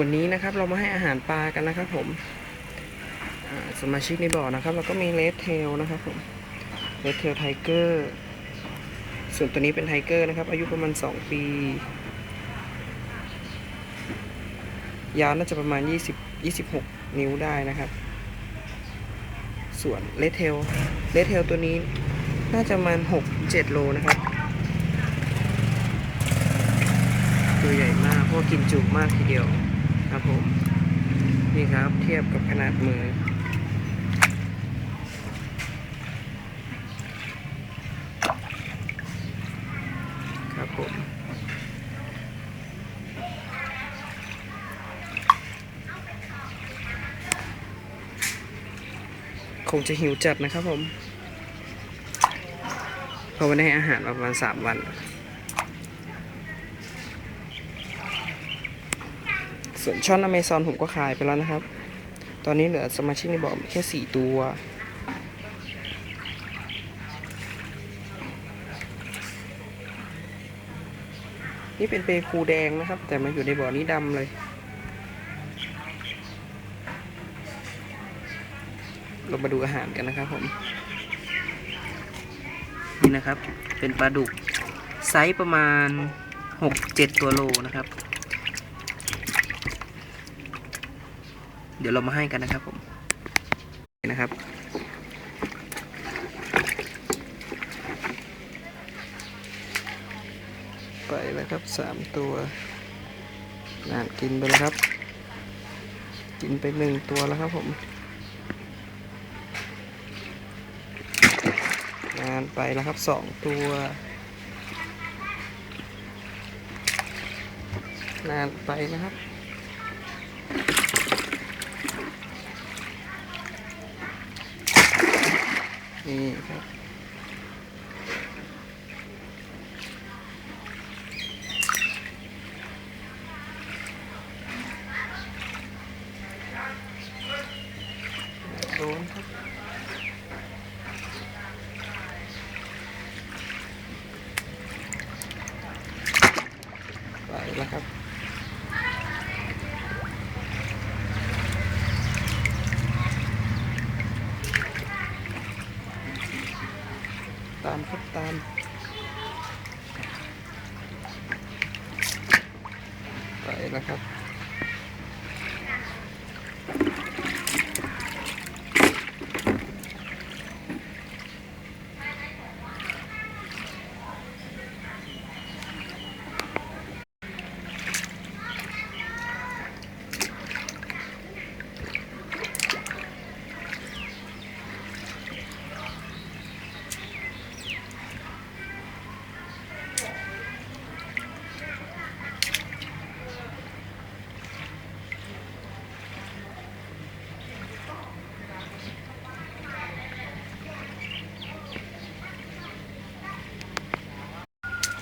วันนี้นะครับเรามาให้อาหารปลากันนะครับผมสมาชิกในบ่อนะครับเราก็มีเลดเทลนะครับผมเลดเทลไทเกอร์ส่วนตัวนี้เป็นไทเกอร์นะครับ อายุประมาณ 2 ปี ยาวน่าจะประมาณ 20 26 นิ้วได้นะครับ ส่วนเลดเทลเลดเทลตัวนี้น่าจะประมาณ 6-7 โลนะครับ ตัวใหญ่มากเพราะกินจุมากทีเดียว ครับผมนี่ครับเทียบกับขนาดมือครับผมคงจะหิวจัดนะครับผมเพราะว่าได้อาหารประมาณสามวัน ส่วนช่อนอเมซอนผมก็ขายไปแล้วนะครับ ตอนนี้เหลือสมาชิกในบ่อแค่สี่ตัวนี่เป็นเปคูแดงนะครับ แต่มาอยู่ในบ่อนี้ดำเลยเรามาดูอาหารกันนะครับผม นี่นะครับเป็นปลาดุก ไซส์ประมาณ 6-7 ตัวโลนะครับ เดี๋ยวเรามาให้กันนะครับผมนะครับ ไปแล้วครับสามตัวนานกินไปแล้วครับ กินไปหนึ่งตัวแล้วครับผมนานไปแล้วครับสองตัวนานไปนะครับ นี่ครับ โดนครับไปแล้วครับ ตามครับตามไปแล้วครับ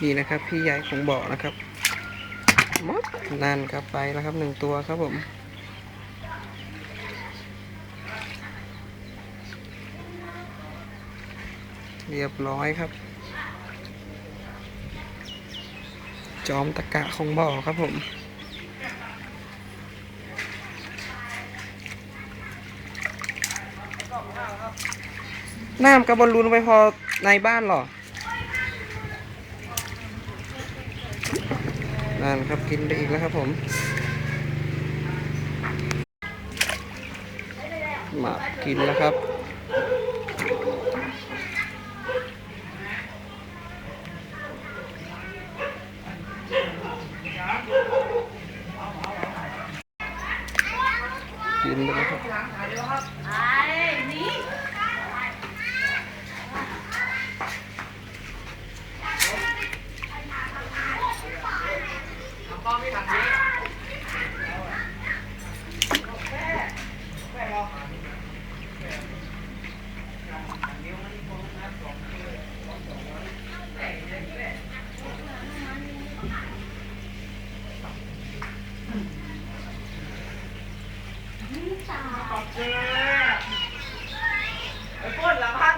นี่นะครับ พี่ใหญ่ของบ่อนะครับมดนั่นครับไปแล้วครับหนึ่งตัวครับผมเรียบร้อยครับ จอมตะกะของบ่อครับผม น้ำกระบอลลูนไปพอในบ้านหรอ นั่นครับกินไปอีกแล้วครับผมหมากินแล้วครับกินไปแล้วครับ เกลือ้ปพ่นละพั